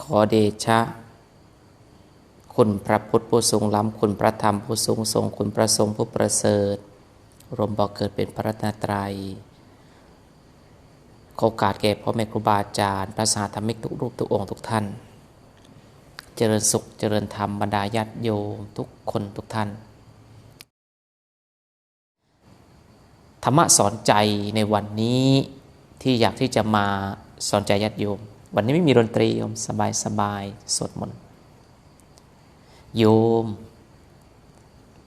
ขอเดชะ คุณพระพุทธผู้ทรงล้ำ คุณพระธรรมผู้ทรงทรง คุณพระสงฆ์ผู้ประเสริฐ รวมบอกเกิดเป็นพระรัตนตรัยขอโอกาสแก่พ่อแม่ครูบาอาจารย์ พระสาธรรมิกทุกรูปทุกองค์ทุกท่าน เจริญสุข เจริญธรรมบรรดาญาติโยมทุกคนทุกท่าน ธรรมะสอนใจในวันนี้ที่อยากที่จะมาสอนใจญาติโยม วันนี้ไม่มีดนตรีโยมสบายสบายสวดมนต์โยม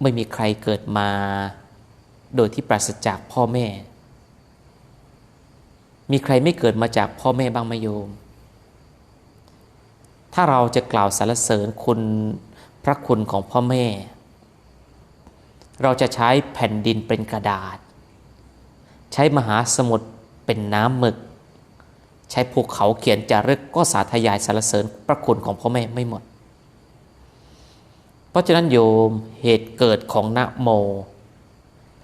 ไม่มีใครเกิดมา โดยที่ปราศจากพ่อแม่ มีใครไม่เกิดมาจากพ่อแม่บ้างไหมโยม ถ้าเราจะกล่าวสรรเสริญคุณพระคุณของพ่อแม่ เราจะใช้แผ่นดินเป็นกระดาษ ใช้มหาสมุทรเป็นน้ำหมึก ใช้ภูเขาเขียนจารึกก็สาธยายสรรเสริญพระคุณของพ่อแม่ไม่หมด เพราะฉะนั้นโยมเหตุเกิดของนะโม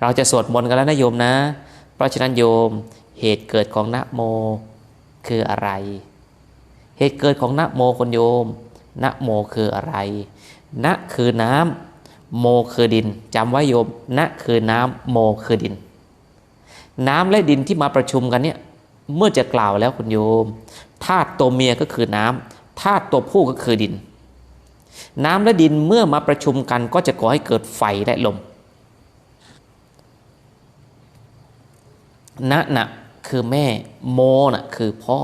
เราจะสวดมนต์กันแล้วนะโยมนะ เพราะฉะนั้นโยมเหตุเกิดของนะโมคืออะไร เหตุเกิดของนะโมคนโยมนะโมคืออะไรนะคือน้ำโมคือดินจำไว้โยมนะคือน้ำโมคือดิน น้ำและดินที่มาประชุมกันเนี่ย เมื่อจะกล่าวแล้วคุณโยมธาตุตัวเมียก็คือน้ำธาตุตัวผู้ก็คือดิน น้ำและดินเมื่อมาประชุมกันก็จะก่อให้เกิดไฟและลมนะนะคือแม่โมนะคือพ่อ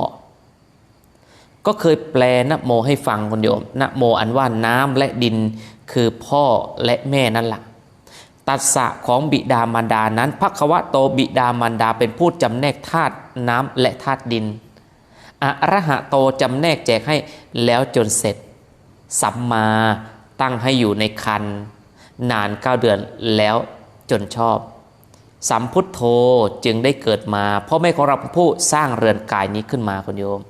ก็เคยแปลนะโมให้ฟังคุณโยมนะโมอันว่าน้ำและดินคือพ่อและแม่นั่นแหละ ตัสสะของบิดามารดานั้นพระควะโตบิดามารดาเป็นผู้จำแนกธาตุน้ำและธาตุดินอระหะโตจำแนกแจกให้แล้วจนเสร็จ สัมมาตั้งให้อยู่ในคันนานเก้าเดือนแล้วจนชอบ สัมพุทโธจึงได้เกิดมาพราะแม่ของเราเป็นผู้สร้างเรือนกายนี้ขึ้นมาคุณโยม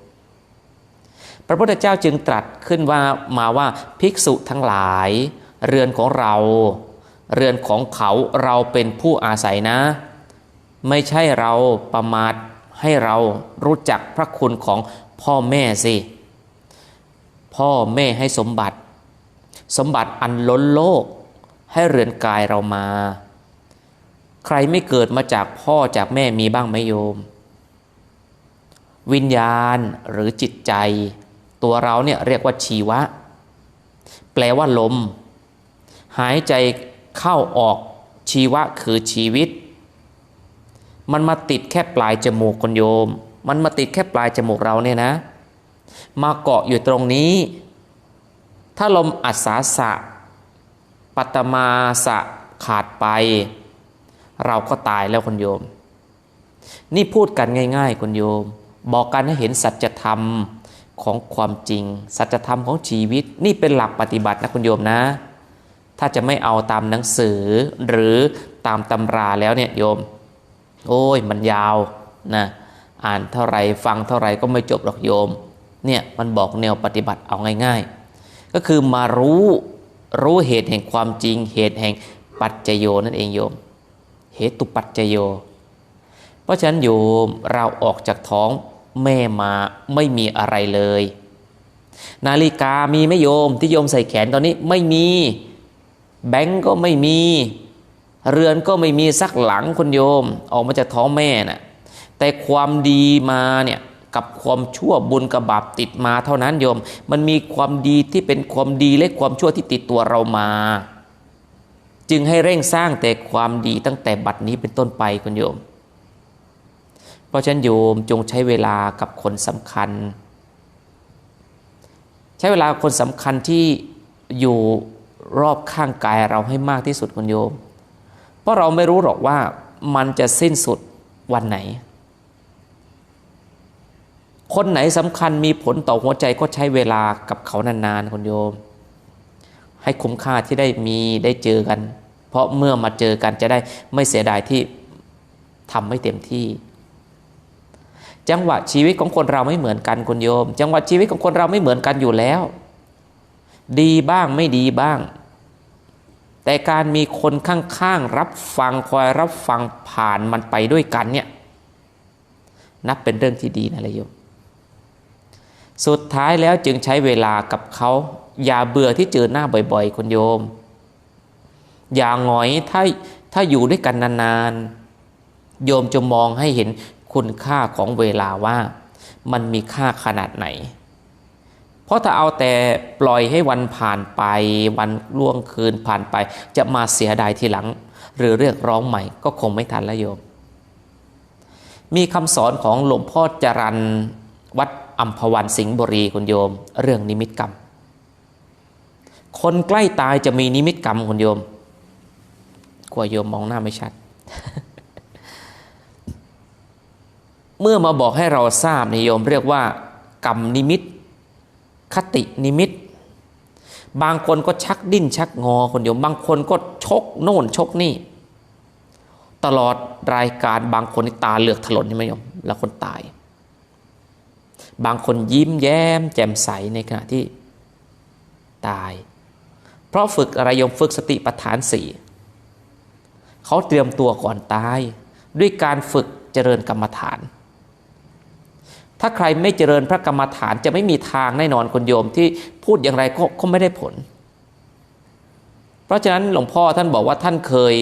พระพุทธเจ้าจึงตรัสขึ้นว่ามาว่าภิกษุทั้งหลาย เรือนของเรา เรือนของเขาเราเป็นผู้อาศัยนะ ไม่ใช่เราประมาทให้เรารู้จักพระคุณของพ่อแม่สิ พ่อแม่ให้สมบัติ สมบัติอันล้นโลก ให้เรือนกายเรามา ใครไม่เกิดมาจากพ่อจากแม่มีบ้างไหมโยม วิญญาณหรือจิตใจ ตัวเราเนี่ยเรียกว่าชีวะ แปลว่าลม หายใจ เข้าออกชีวะคือชีวิต มันมาติดแค่ปลายจมูกคนโยม มันมาติดแค่ปลายจมูกเราเนี่ยนะ มาเกาะอยู่ตรงนี้ ถ้าลมอัศาสะ ปัตมาสะขาดไป เราก็ตายแล้วคนโยม นี่พูดกันง่าย ๆคนโยม บอกกันให้เห็นสัจธรรมของความจริง สัจธรรมของชีวิต นี่เป็นหลักปฏิบัตินะคุณโยมนะ ถ้าจะไม่เอาตามหนังสือหรือตามตำราแล้วเนี่ยโยม โอ้ยมันยาวนะอ่านเท่าไรฟังเท่าไรก็ไม่จบหรอกโยมเนี่ยมันบอกแนวปฏิบัติเอาง่าย ๆ ก็คือมารู้รู้เหตุแห่งความจริง เหตุแห่งปัจจโยนั่นเองโยม เหตุปัจจโย เพราะฉะนั้นโยมเราออกจากท้องแม่มาไม่มีอะไรเลย นาฬิกามีไหมโยมที่โยมใส่แขนตอนนี้ไม่มี แบงก์ก็ไม่มี เรือนก็ไม่มีสักหลังคุณโยม ออกมาจากท้องแม่น่ะแต่ความดีมาเนี่ยกับความชั่วบุญกับบาปติดมาเท่านั้นโยม มันมีความดีที่เป็นความดีและความชั่วที่ติดตัวเรามา จึงให้เร่งสร้างแต่ความดีตั้งแต่บัดนี้เป็นต้นไปคุณโยม เพราะฉะนั้นโยมจงใช้เวลากับคนสำคัญ ใช้เวลาคนสำคัญที่อยู่ รอบข้างกายเราให้มากที่สุดคุณโยม เพราะเราไม่รู้หรอกว่ามันจะสิ้นสุดวันไหน คนไหนสำคัญมีผลต่อหัวใจก็ใช้เวลากับเขานานๆคุณโยม ให้คุ้มค่าที่ได้มีได้เจอกัน เพราะเมื่อมาเจอกันจะได้ไม่เสียดายที่ทำไม่เต็มที่ จังหวะชีวิตของคนเราไม่เหมือนกันคุณโยม จังหวะชีวิตของคนเราไม่เหมือนกันอยู่แล้ว ดีบ้างไม่ดีบ้าง แต่การมีคนข้างๆรับฟังคอยรับฟังผ่านมันไปด้วยกันเนี่ยนับเป็นเรื่องที่ดีนะเลยโยมสุดท้ายแล้วจึงใช้เวลากับเขาอย่าเบื่อที่เจอหน้าบ่อยๆคุณโยม อย่าหงอยถ้าถ้าอยู่ด้วยกันนานๆ โยมจะมองให้เห็นคุณค่าของเวลาว่า มันมีค่าขนาดไหน เพราะถ้าเอาแต่ปล่อยให้วันผ่านไป วันล่วงคืนผ่านไป จะมาเสียดายทีหลัง หรือเรียกร้องใหม่ก็คงไม่ทันแล้วโยม มีคำสอนของหลวงพ่อจรันวัดอัมพวันสิงห์บุรีคุณโยม เรื่องนิมิตกรรม คนใกล้ตายจะมีนิมิตกรรมคุณโยมกลัวโยมมองหน้าไม่ชัด เมื่อมาบอกให้เราทราบนิยมเรียกว่ากรรมนิมิต คตินิมิต บางคนก็ชักดิ้นชักงอคนโยมบางคนก็ชกโน่นชกนี่ ตลอดรายการบางคนตาเลือกถลนใช่ไหมโยมแล้วคนตาย บางคนยิ้มแย้ม แจ่มใสในขณะที่ตาย เพราะฝึกอะไรโยมฝึกสติปัฏฐานสี่เขาเตรียมตัวก่อนตาย ด้วยการฝึกเจริญกรรมฐาน ถ้าใครไม่เจริญพระกรรมฐานจะไม่มีทางแน่นอนคนโยมที่พูดอย่างไรก็ก็ไม่ได้ผล เพราะฉะนั้นหลวงพ่อท่านบอกว่าท่านเคย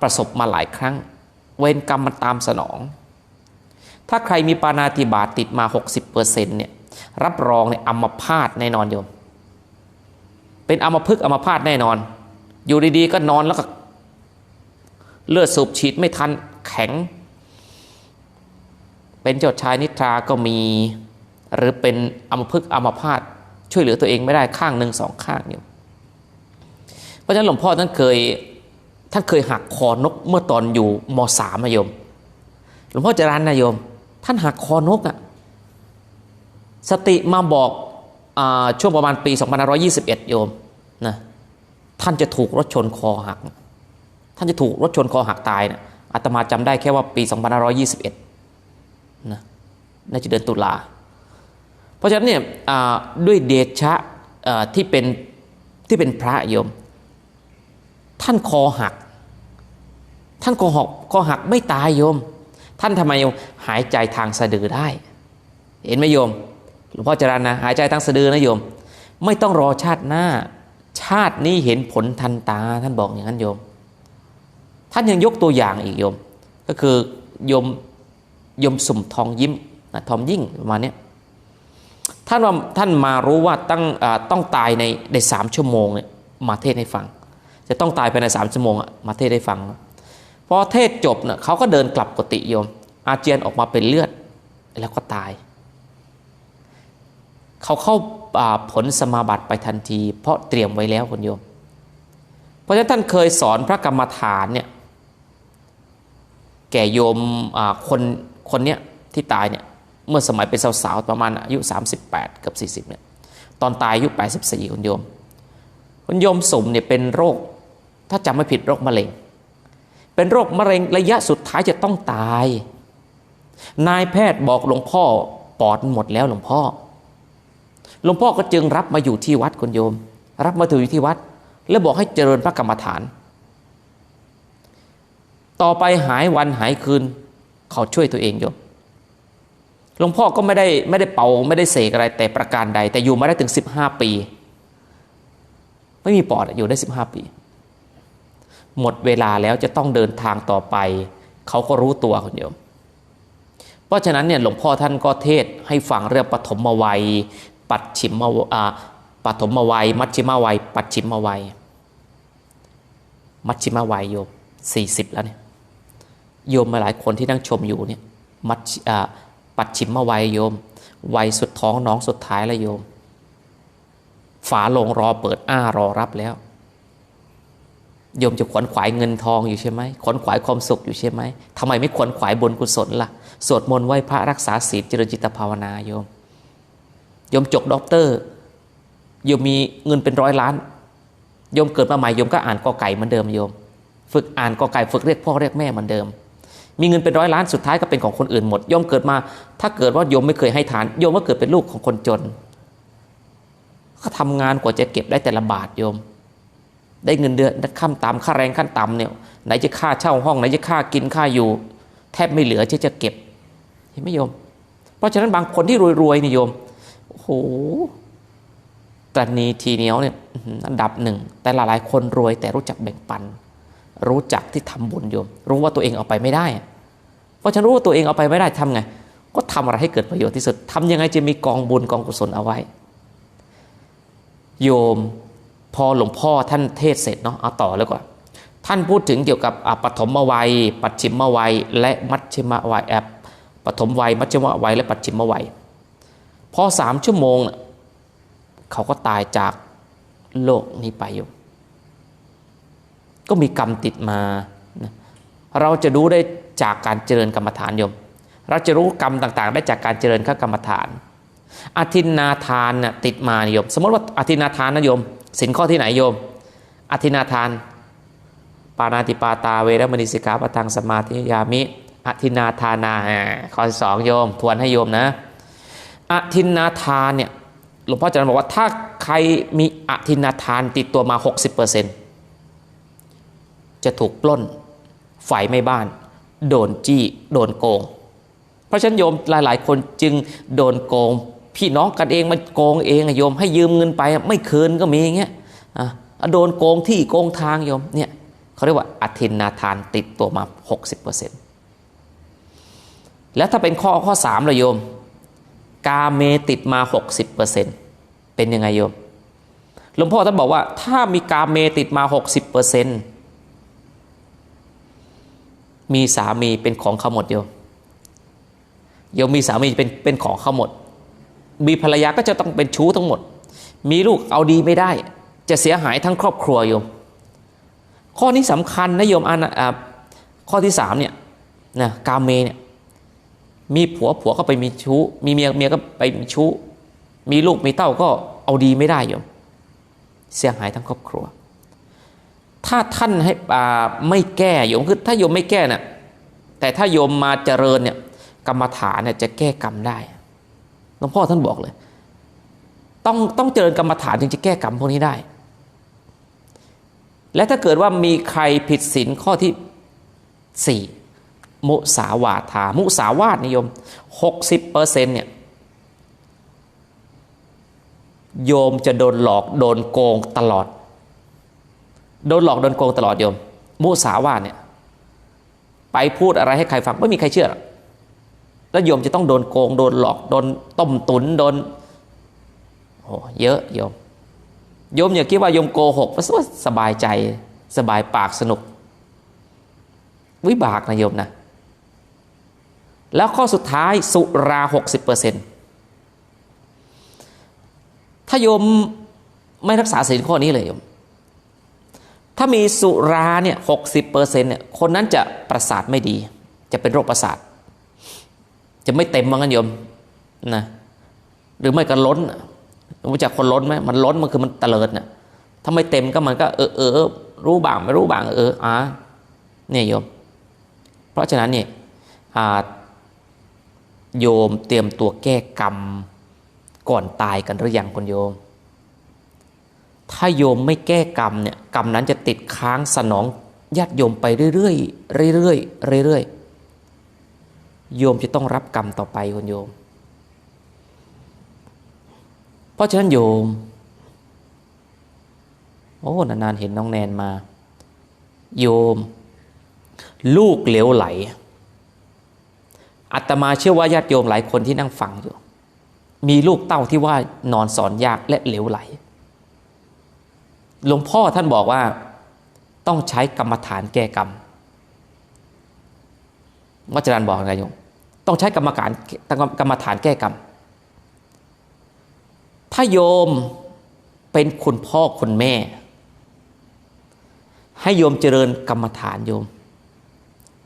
ประสบมาหลายครั้ง เวรกรรมมันตามสนอง ถ้าใครมีปานาติบาตติดมา 60%เนี่ยรับรองเนี่ยอัมพาตแน่นอนโยม เป็นอัมพฤกษ์อัมพาตแน่นอน อยู่ดีๆก็นอนแล้วก็เลือดสูบฉีดไม่ทันแข็ง เป็นเจ้าชายนิทราก็มี หรือเป็นอัมพฤกษ์อัมพาตช่วยเหลือตัวเองไม่ได้ข้างหนึ่งสองข้างอยู่เพราะฉะนั้นหลวงพ่อท่านเคยท่านเคยหักคอนกเมื่อตอนอยู่มสามนะโยม หลวงพ่อจรันนะโยม ท่านหักคอนกอะสติมาบอกอช่วงประมาณปี 2521 โยมนะท่านจะถูกรถชนคอหัก ท่านจะถูกรถชนคอหักตายนะอาตมาจำได้แค่ว่าปี 2521 นะน่าจะเดือนตุลา เพราะฉะนั้นเนี่ยด้วยเดชะที่เป็นที่เป็นพระโยม ท่านคอหัก ท่านคอหักคอหักไม่ตายโยม ท่านทำไมโยมหายใจทางสะดือได้ เห็นไหมโยมหลวงพ่อจรันนะหายใจทางสะดือนะโยม ไม่ต้องรอชาติหน้า ชาตินี้เห็นผลทันตา ท่านบอกอย่างนั้นโยม ท่านยังยกตัวอย่างอีกโยม ก็คือโยม ยมสุ่มทองยิ้มนะทองยิ่งประมาณนี้ท่านว่าท่านมารู้ว่าตั้งต้องตายในในสามชั่วโมงเนี่ยมาเทศให้ฟัง จะต้องตายภายในสามชั่วโมงมาเทศให้ฟังพอเทศจบเนี่ยเขาก็เดินกลับกุฏิโยม อาเจียนออกมาเป็นเลือดแล้วก็ตาย เขาเข้าผลสมาบัติไปทันที เพราะเตรียมไว้แล้วคุณโยม เพราะฉะนั้นท่านเคยสอนพระกรรมฐานเนี่ยแก่โยมคน คนเนี้ยที่ตายเนี่ยเมื่อสมัยเป็นสาวๆประมาณอายุ 38 กับ 40เนี่ยตอนตายอายุ 84 คุณโยม คุณโยมสมเนี่ยเป็นโรค ถ้าจำไม่ผิดโรคมะเร็ง เป็นโรคมะเร็งระยะสุดท้ายจะต้องตาย นายแพทย์บอกหลวงพ่อปอดหมดแล้วหลวงพ่อ หลวงพ่อก็จึงรับมาอยู่ที่วัดคุณโยม รับมาถืออยู่ที่วัด แล้วบอกให้เจริญพระกรรมฐาน ต่อไปหายวันหายคืน เขาช่วยตัวเองโยมหลวงพ่อก็ไม่ได้ไม่ได้เป่าไม่ได้เสกอะไรแต่ประการใด แต่อยู่มาได้ถึง 15 ปี ไม่มีปอดอยู่ได้ 15 ปี หมดเวลาแล้วจะต้องเดินทางต่อไป เขาก็รู้ตัวคุณโยม เพราะฉะนั้นเนี่ยหลวงพ่อท่านก็เทศให้ฟังเรื่องปฐมวัย ปัจฉิมอ่าปฐมวัย มัชชิมวัย ปัจฉิมวัย มัชชิมวัยโยม40 แล้วเนี่ย โยมมาหลายคนที่นั่งชมอยู่เนี่ยมัดปัดฉิมมาวัยโยม วัยสุดท้องน้องสุดท้ายแล้วโยม ฝาลงรอเปิดอ้ารอรับแล้ว โยมจะขวนขวายเงินทองอยู่ใช่ไหมขวนขวายความสุขอยู่ใช่ไหมทำไมไม่ขวนขวายบุญกุศลละ่ะสวดมนต์ไหว้พระรักษาศีลเจริญจิตภาวนาโยมโยมจบด็อกเตอร์โยมมีเงินเป็นร้อยล้านโยมเกิดมาใหม่โยมก็อ่านกอไก่เหมือนเดิมโยม ฝึกอ่านกอไก่ฝึกเรียกพ่อเรียกแม่เหมือนเดิม มีเงินเป็นร้อยล้านสุดท้ายก็เป็นของคนอื่นหมดโยมเกิดมา ถ้าเกิดว่าโยมไม่เคยให้ทานโยมก็เกิดเป็นลูกของคนจนเขาทางานกว่าจะเก็บได้แต่ละบาทโยม ได้เงินเดือนขั้นต่ำค่าแรงขั้นต่ำเนี่ยไหนจะค่าเช่าห้องไหนจะค่ากินค่าอยู่ แทบไม่เหลือที่จะเก็บเห็นไหมโยม เพราะฉะนั้นบางคนที่รวยๆนี่โยมโอ้โหตรณีทีเหนียวเนี่ยอันดับหนึ่งแต่หลายๆคนรวยแต่รู้จักแบ่งปัน รู้จักที่ทำบุญโยม รู้ว่าตัวเองเอาไปไม่ได้ เพราะฉันรู้ว่าตัวเองเอาไปไม่ได้ทำไง ก็ทำอะไรให้เกิดประโยชน์ที่สุดทำยังไงจะมีกองบุญกองกุศลเอาไว้ โยมพอหลวงพ่อท่านเทศเสร็จเนาะเอาต่อเลยก่อนท่านพูดถึงเกี่ยวกับปฐมวัย ปัจฉิมวัย และมัชชิมวัยแอบปฐมวัย มัชชิมวัย และปัจฉิมวัย พอสามชั่วโมงน่ะเขาก็ตายจากโลกนี้ไปอยู่ ก็มีกรรมติดมา เราจะรู้ได้จากการเจริญกรรมฐานโยม เราจะรู้กรรมต่างๆ ได้จากการเจริญข้ากรรมฐานอธินนาทานน่ะติดมาโยม สมมติว่าอธินนาทานนะโยมสินข้อที่ไหนโยมอธินนาทาน ปานาติปาตาเวรมณีสิกขาปะทังสมาธิยามิอธินนาทานาข้อที่สองโยม ทวนให้โยมนะอธินนาทานเนี่ยหลวงพ่ออาจารย์บอกว่าถ้าใครมีอธินนาทานติดตัวมา 60% จะถูกปล้นไฟไม่บ้าน โดนจี้ โดนโกง เพราะฉะนั้นโยมหลาย ๆ คนจึงโดนโกง พี่น้องกันเองมันโกงเองโยมให้ยืมเงินไปไม่คืนก็มีอย่างเงี้ยอะโดนโกงที่โกงทางโยมเนี่ยเขาเรียกว่าอธินนาทานติดตัวมา 60%แล้วถ้าเป็นข้อข้อ3ละโยม กาเมติดมา 60%เป็นยังไงโยมหลวงพ่อท่านบอกว่าถ้ามีกาเมติดมา 60% มีสามีเป็นของเขาหมดโยมโยมมีสามีเป็นเป็นของเขาหมด มีภรรยาก็จะต้องเป็นชู้ทั้งหมด มีลูกเอาดีไม่ได้ จะเสียหายทั้งครอบครัวโยม ข้อนี้สำคัญนะโยมอันอะข้อที่สามเนี่ยนะกาเมเนี่ยมีผัวผัวก็ไปมีชู้ มีเมียเมียก็ไปมีชู้ มีลูกมีเต้าก็เอาดีไม่ได้โยม เสียหายทั้งครอบครัว ถ้าท่านให้อ่าไม่แก้โยมคือถ้าโยมไม่แก้น่ะแต่ถ้าโยมมาเจริญเนี่ยกรรมฐานเนี่ยจะแก้กรรมได้หลวงพ่อท่านบอกเลย ต้องต้องเจริญกรรมฐานจึงจะแก้กรรมพวกนี้ได้ และถ้าเกิดว่ามีใครผิดศีลข้อที่สี่มุสาวาทา มุสาวาทนิยม60%เนี่ยโยมจะโดนหลอกโดนโกงตลอด โดนหลอกโดนโกงตลอดโยม มุสาวาทเนี่ยไปพูดอะไรให้ใครฟังไม่มีใครเชื่อ แล้วโยมจะต้องโดนโกง โดนหลอก โดนต้มตุนโดนโอ้เยอะโยม โยมอย่าคิดว่าโยมโกหกเพราะว่าสบายใจสบายปากสนุก วิบากนะโยมนะ แล้วข้อสุดท้ายสุราหกสิบเปอร์เซ็นถ้าโยมไม่รักษาศีลข้อนี้เลยโยม ถ้ามีสุราเนี่ยหกสิบเปอร์เซ็นเนี่ยคนนั้นจะประสาทไม่ดี จะเป็นโรคประสาท จะไม่เต็มว่างั้นโยมนะหรือไม่ก็ล้นรู้จักคนล้นไหมมันล้นมันคือมันเตลิดน่ะถ้าไม่เต็มก็มันก็เออเออรู้บ้างไม่รู้บ้างเอออ่าเนี่ยโยม เพราะฉะนั้นเนี่ยโยมเตรียมตัวแก้กรรมก่อนตายกันหรือยังคุณโยม ถ้าโยมไม่แก้กรรมเนี่ยกรรมนั้นจะติดค้างสนองญาติโยมไปเรื่อยๆเรื่อยๆเรื่อยๆโยมจะต้องรับกรรมต่อไปคุณโยม เพราะฉะนั้นโยม โอ้นานๆเห็นน้องแนนมา โยม ลูกเหลวไหลอัตมาเชื่อว่าญาติโยมหลายคนที่นั่งฟังอยู่ มีลูกเต้าที่ว่านอนสอนยากและเหลวไหล หลวงพ่อท่านบอกว่าต้องใช้กรรมฐานแก้กรรมวัจรานบอกไงโยมต้องใช้กรรมการกรรมฐานแก้กรรม ถ้าโยมเป็นคุณพ่อคุณแม่ ให้โยมเจริญกรรมฐานโยม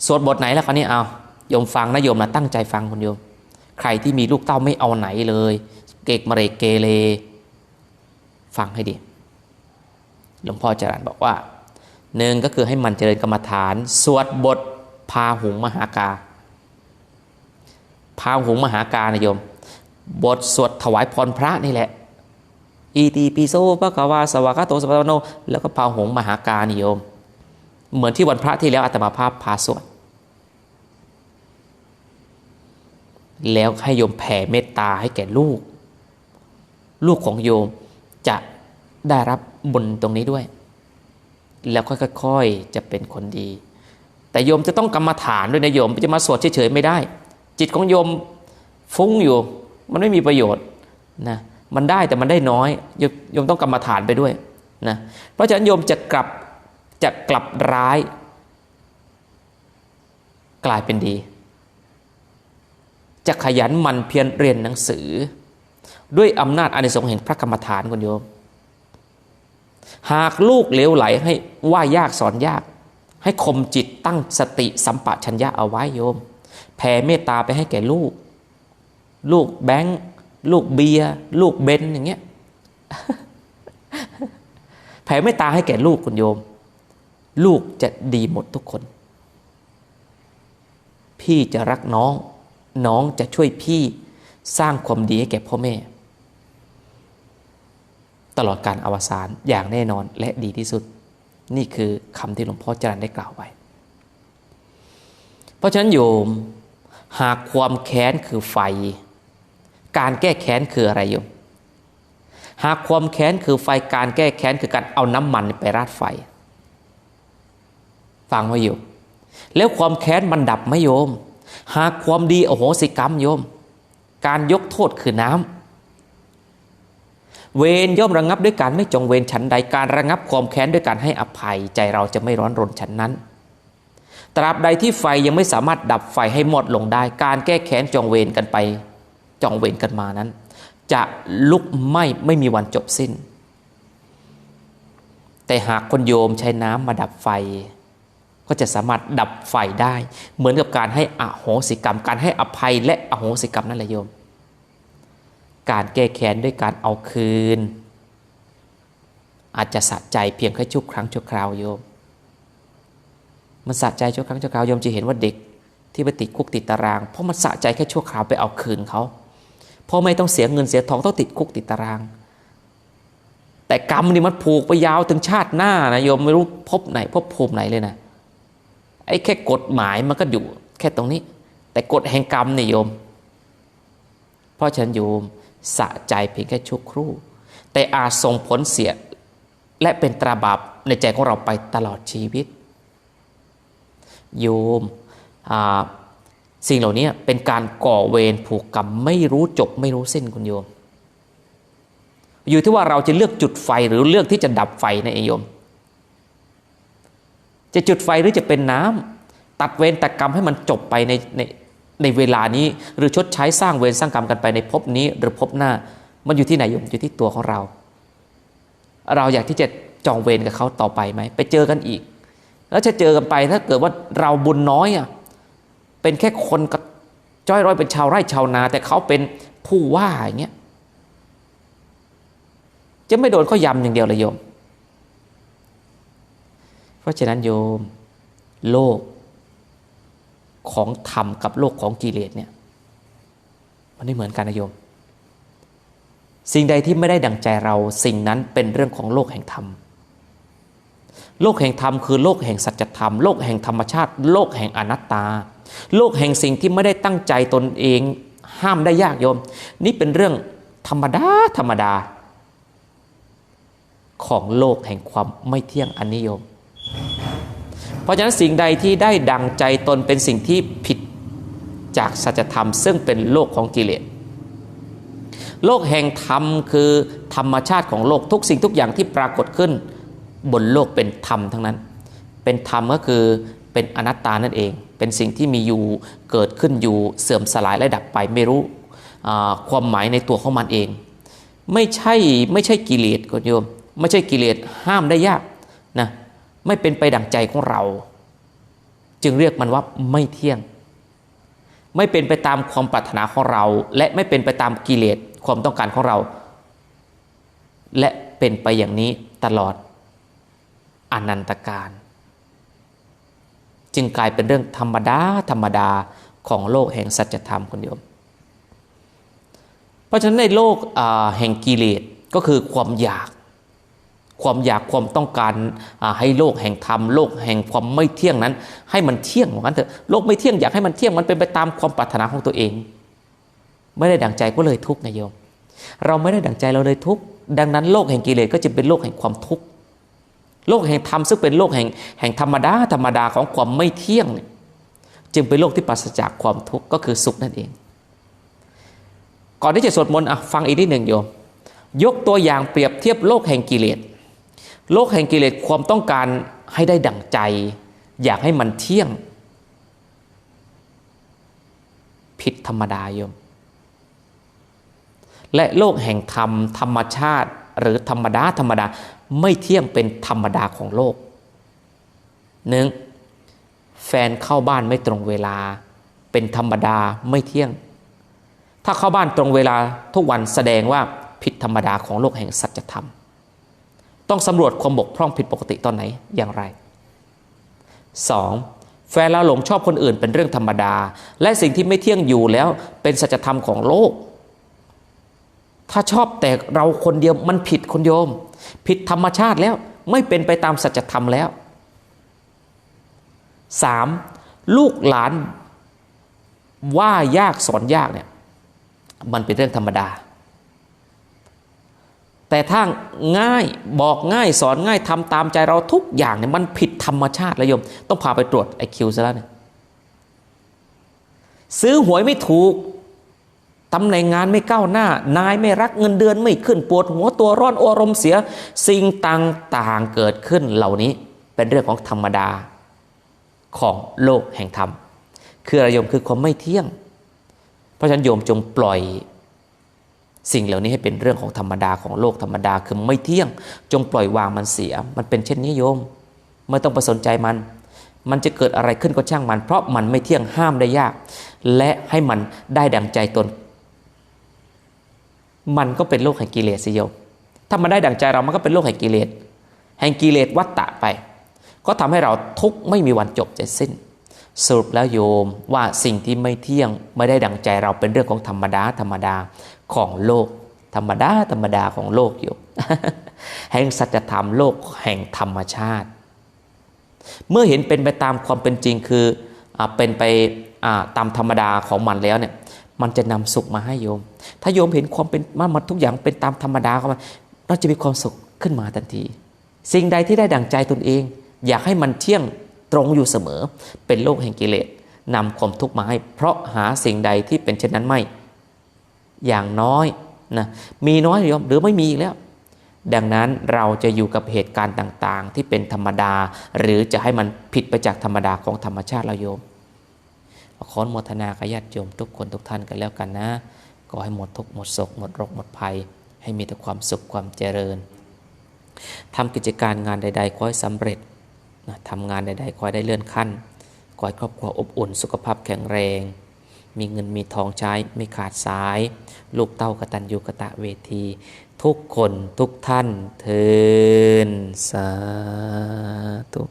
สวดบทไหนแล้วคราวนี้เอาโยมฟังนะโยมนะตั้งใจฟังคุณโยม ใครที่มีลูกเต้าไม่เอาไหนเลย เกกมะเรกเกเรฟังให้ดี หลวงพ่อจรันบอกว่าหนึ่งก็คือให้มันเจริญกรรมฐาน สวดบทพาหุงมหากา พาหุงมหากานะโยม บทสวดถวายพรพระนี่แหละอีตีปิโสปะกวาสวากาโตสปะโน แล้วก็พาหงมหากานิยม เหมือนที่วันพระที่แล้วอาตมาภาพพาสวด แล้วให้โยมแผ่เมตตาให้แก่ลูก ลูกของโยมจะ ได้รับบุญตรงนี้ด้วย แล้วค่อยๆจะเป็นคนดี แต่โยมจะต้องกรรมฐานด้วยนะโยมจะมาสวดเฉยๆไม่ได้ จิตของโยมฟุ้งอยู่ มันไม่มีประโยชน์นะมันได้แต่มันได้น้อยโยมโยมต้องกรรมฐานไปด้วยนะเพราะฉะนั้นโยมจะกลับจะกลับร้าย กลายเป็นดี จะขยันมันเพียรเรียนหนังสือ ด้วยอำนาจอานิสงส์แห่งพระกรรมฐานคุณโยม หากลูกเหลวไหลให้ว่ายากสอนยาก ให้คมจิตตั้งสติสัมปชัญญะเอาไว้โยม แผ่เมตตาไปให้แก่ลูก ลูกแบงค์ลูกเบียร์ลูกเบนอย่างเงี้ยแผ่เมตตาให้แก่ลูกคุณโยม ลูกจะดีหมดทุกคน พี่จะรักน้อง น้องจะช่วยพี่สร้างความดีให้แก่พ่อแม่ ตลอดการอวสานอย่างแน่นอนและดีที่สุด นี่คือคำที่หลวงพ่อจรันได้กล่าวไว้ เพราะฉะนั้นโยมหากความแค้นคือไฟ การแก้แค้นคืออะไรโยม หากความแค้นคือไฟการแก้แค้นคือการเอาน้ำมันไปราดไฟ ฟังไว้โยมแล้วความแค้นมันดับไหมโยม หากความดีโอโหสิกรรมโยม การยกโทษคือน้ำ เวรย่อมระงับด้วยการไม่จองเวรฉันใดการระงับความแค้นด้วยการให้อภัย ใจเราจะไม่ร้อนรนฉันนั้น ตราบใดที่ไฟยังไม่สามารถดับไฟให้หมดลงได้ การแก้แค้นจองเวรกันไป จองเวรกันมานั้น จะลุกไหม้ไม่มีวันจบสิ้น แต่หากคนโยมใช้น้ำมาดับไฟ ก็จะสามารถดับไฟได้ เหมือนกับการให้อโหสิกรรม การให้อภัยและอโหสิกรรมนั่นแหละโยม การแก้แค้นด้วยการเอาคืน อาจจะสะใจเพียงแค่ชั่วครั้งชั่วคราวโยม มันสะใจชั่วครั้งชั่วคราวโยมจะเห็นว่าเด็กที่ไปติดคุกติดตาราง เพราะมันสะใจแค่ชั่วคราวไปเอาคืนเขาพ่อไม่ต้องเสียเงินเสียทองต้องติดคุกติดตาราง แต่กรรมนี่มันผูกไปยาวถึงชาติหน้านะโยมไม่รู้พบไหนพบภูมิไหนเลยนะไอ้แค่กฎหมายมันก็อยู่แค่ตรงนี้ แต่กฎแห่งกรรมนี่โยม เพราะฉันโยม สะใจเพียงแค่ชั่วครู่ แต่อาจส่งผลเสียและเป็นตราบาปในใจของเราไปตลอดชีวิต โยมสิ่งเหล่านี้เป็นการก่อเวรผูกกรรมไม่รู้จบไม่รู้สิ้นคุณโยม อยู่ที่ว่าเราจะเลือกจุดไฟหรือเลือกที่จะดับไฟนะเอโยม จะจุดไฟหรือจะเป็นน้ำตัดเวรตัดกรรมให้มันจบไปในใน ในเวลานี้หรือชดใช้สร้างเวรสร้างกรรมกันไปในภพนี้ หรือภพหน้า มันอยู่ที่ไหนโยมอยู่ที่ตัวของเรา เราอยากที่จะจองเวรกับเขาต่อไปไหมไปเจอกันอีก แล้วจะเจอกันไปถ้าเกิดว่าเราบุญน้อยอะเป็นแค่คนกจ้อยร้อยเป็นชาวไร่ชาวนา แต่เขาเป็นผู้ว่าอย่างเงี้ยจะไม่โดนเขายำอย่างเดียวเลยโยม เพราะฉะนั้นโยม โลก ของธรรมกับโลกของกิเลสเนี่ยมันไม่เหมือนกันนะโยม สิ่งใดที่ไม่ได้ดังใจเราสิ่งนั้นเป็นเรื่องของโลกแห่งธรรม โลกแห่งธรรมคือโลกแห่งสัจธรรม โลกแห่งธรรมชาติ โลกแห่งอนัตตา โลกแห่งสิ่งที่ไม่ได้ตั้งใจตนเองห้ามได้ยากโยม นี่เป็นเรื่องธรรมดาธรรมดา ของโลกแห่งความไม่เที่ยงอันนิยม ราะฉะนั้นสิ่งใดที่ได้ดังใจตนเป็นสิ่งที่ผิดจากสัจธรรม ซึ่งเป็นโลกของกิเลสโลกแห่งธรรมคือธรรมชาติของโลกทุกสิ่งทุกอย่างที่ปรากฏขึ้น บนโลกเป็นธรรมทั้งนั้น เป็นธรรมก็คือเป็นอนัตตานั่นเอง เป็นสิ่งที่มีอยู่เกิดขึ้นอยู่เสื่อมสลายและดับไปไม่รู้ความหมายในตัวของมันเอง ไม่ใช่ไม่ใช่กิเลสก็โยม ไม่ใช่กิเลสห้ามได้ยากนะ ไม่เป็นไปดั่งใจของเรา จึงเรียกมันว่าไม่เที่ยง ไม่เป็นไปตามความปรารถนาของเรา และไม่เป็นไปตามกิเลสความต้องการของเรา และเป็นไปอย่างนี้ตลอดอนันตการ จึงกลายเป็นเรื่องธรรมดาธรรมดาของโลกแห่งสัจธรรมคุณโยม เพราะฉะนั้นในโลกแห่งกิเลสก็คือความอยาก ความอยากความต้องการให้โลกแห่งธรรมโลกแห่งความไม่เที่ยงนั้น ให้มันเที่ยงเหมือนกันเถอะโลกไม่เที่ยงอยากให้มันเที่ยงมันเป็นไปตามความปรารถนาของตัวเอง ไม่ได้ดังใจก็เลยทุกข์นะโยม เราไม่ได้ดังใจเราเลยทุกข์ดังนั้นโลกแห่งกิเลสก็จะเป็นโลกแห่งความทุกข์โลกแห่งธรรมซึ่งเป็นโลกแห่งแห่งธรรมดาธรรมดาของความไม่เที่ยง จึงเป็นโลกที่ปราศจากความทุกข์ก็คือสุขนั่นเอง ก่อนที่จะสวดมนต์ฟังอีกนิดหนึ่งโยมยกตัวอย่างเปรียบเทียบโลกแห่งกิเลส โลกแห่งกิเลสความต้องการให้ได้ดั่งใจ อยากให้มันเที่ยง ผิดธรรมดาโยม และโลกแห่งธรรม ธรรมชาติหรือธรรมดาธรรมดาไม่เที่ยงเป็นธรรมดาของโลกหนึ่งแฟนเข้าบ้านไม่ตรงเวลา เป็นธรรมดาไม่เที่ยง ถ้าเข้าบ้านตรงเวลาทุกวันแสดงว่าผิดธรรมดาของโลกแห่งสัจธรรม ต้องสำรวจความบกพร่องผิดปกติตอนไหนอย่างไร 2. แฟนเราหลงชอบคนอื่นเป็นเรื่องธรรมดา และสิ่งที่ไม่เที่ยงอยู่แล้วเป็นสัจธรรมของโลก ถ้าชอบแต่เราคนเดียวมันผิดคนโยม ผิดธรรมชาติแล้วไม่เป็นไปตามสัจธรรมแล้ว 3. ลูกหลานว่ายากสอนยากเนี่ยมันเป็นเรื่องธรรมดา แต่ถ้าง่ายบอกง่ายสอนง่ายทำตามใจเราทุกอย่างเนี่ยมันผิดธรรมชาติแล้วโยม ต้องพาไปตรวจไอคิวซะแล้วเนี่ยซื้อหวยไม่ถูกตำแหน่งงานไม่ก้าวหน้า นายไม่รักเงินเดือนไม่ขึ้นปวดหัวตัวร้อนอารมณ์เสียสิ่งต่างๆเกิดขึ้นเหล่านี้เป็นเรื่องของธรรมดาของโลกแห่งธรรม คืออะไรโยมคือความไม่เที่ยง เพราะฉะนั้นโยมจงปล่อย สิ่งเหล่านี้ให้เป็นเรื่องของธรรมดาของโลกธรรมดาคือไม่เที่ยง จงปล่อยวางมันเสีย มันเป็นเช่นนี้โยม ไม่ต้องไปสนใจมัน มันจะเกิดอะไรขึ้นก็ช่างมัน เพราะมันไม่เที่ยงห้ามได้ยาก และให้มันได้ดังใจตน มันก็เป็นโลกแห่งกิเลสสิโยม ถ้ามันได้ดังใจเรามันก็เป็นโลกแห่งกิเลสแห่งกิเลสวัตตะไป ก็ทำให้เราทุกข์ไม่มีวันจบจะสิ้นสรุปแล้วโยมว่าสิ่งที่ไม่เที่ยงไม่ได้ดังใจเราเป็นเรื่องของธรรมดาธรรมดา ของโลก ธรรมดาธรรมดาของโลกโยมแห่งสัจธรรมโลกแห่งธรรมชาติ เมื่อเห็นเป็นไปตามความเป็นจริงคืออเป็นไปตามธรรมดาของมันแล้วเนี่ยมันจะนำสุขมาให้โยม ถ้าโยมเห็นความเป็นมันทุกอย่างเป็นตามธรรมดาของมันเราจะมีความสุขขึ้นมาทันที สิ่งใดที่ได้ดั่งใจตนเอง อยากให้มันเที่ยงตรงอยู่เสมอ เป็นโลกแห่งกิเลสนำความทุกข์มาให้ เพราะหาสิ่งใดที่เป็นเช่นนั้นไม่ อย่างน้อยนะมีน้อยหรือไม่มีอีกแล้ว ดังนั้นเราจะอยู่กับเหตุการณ์ต่างๆ ที่เป็นธรรมดา หรือจะให้มันผิดไปจากธรรมดาของธรรมชาติเราโยมขอโมทนาขยัดโยมทุกคนทุกท่านกันแล้วกันนะก็ให้หมดทุกหมดศกหมดโรคหมดภัย ให้มีแต่ความสุขความเจริญทำกิจการงานใดๆขอให้สำเร็จทำงานใดๆขอให้ได้เลื่อนขั้นขอให้ครอบครัวอบอุ่น สุขภาพแข็งแรง มีเงินมีทองใช้ไม่ขาดสาย ลูกเต้ากตัญญูกะตะเวที ทุกคนทุกท่านเทินสาธุ